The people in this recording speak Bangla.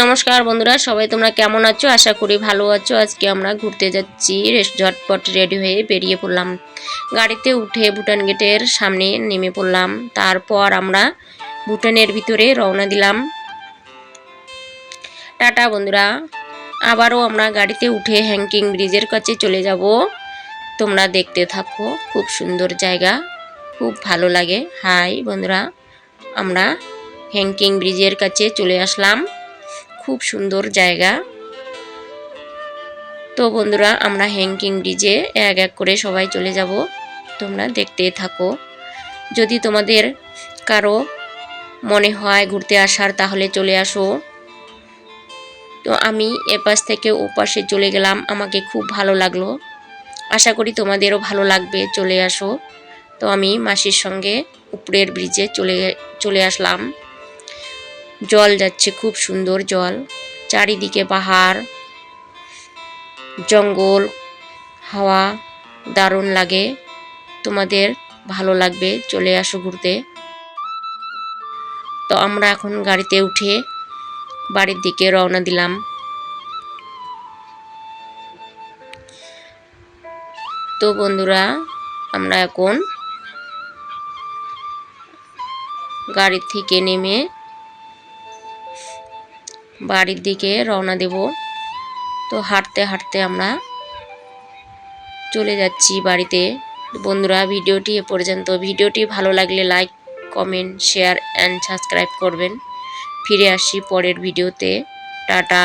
নমস্কার বন্ধুরা, সবাই তোমরা কেমন আছো? আশা করি ভালো আছো। আজকে আমরা ঘুরতে যাচ্ছি ঝটপট রেডি হয়ে বেরিয়ে পড়লাম। গাড়িতে উঠে ভুটান গেটের সামনে নেমে পড়লাম। তারপর আমরা ভুটানের ভিতরে রওনা দিলাম। টাটা বন্ধুরা। আবারও আমরা গাড়িতে উঠে হ্যাঙ্কিং ব্রিজের কাছে চলে যাব। তোমরা দেখতে থাকো, খুব সুন্দর জায়গা, খুব ভালো লাগে। হাই বন্ধুরা, আমরা হ্যাঙ্কিং ব্রিজের কাছে চলে আসলাম। খুব সুন্দর জায়গা। তো বন্ধুরা, আমরা হ্যাঙ্কিং ব্রিজে এক এক করে সবাই চলে যাব। তোমরা দেখতে থাকো। যদি তোমাদের কারও মনে হয় ঘুরতে আসার, তাহলে চলে আসো। তো আমি এপাশ থেকে ওপাশে চলে গেলাম। আমাকে খুব ভালো লাগল। আশা করি তোমাদেরও ভালো লাগবে চলে আসো। তো আমি মাসির সঙ্গে উপরের ব্রিজে চলে চলে আসলাম। জল যাচ্ছে, খুব সুন্দর জল। চারিদিকে পাহাড়, জঙ্গল, হাওয়া, দারুণ লাগে। তোমাদের ভালো লাগবে, চলে আসো ঘুরতে। তো আমরা এখন গাড়িতে উঠে বাড়ির দিকে রওনা দিলাম। তো বন্ধুরা, আমরা এখন গাড়ি থেকে নেমে বাড়ির দিকে রওনা দেব। তো হাঁটতে হাঁটতে আমরা চলে যাচ্ছি বাড়িতে। বন্ধুরা, ভিডিওটি এ পর্যন্ত। ভিডিওটি ভালো লাগলে like, comment, share, and subscribe করবেন। ফিরে আসি পরের ভিডিওতে। টাটা।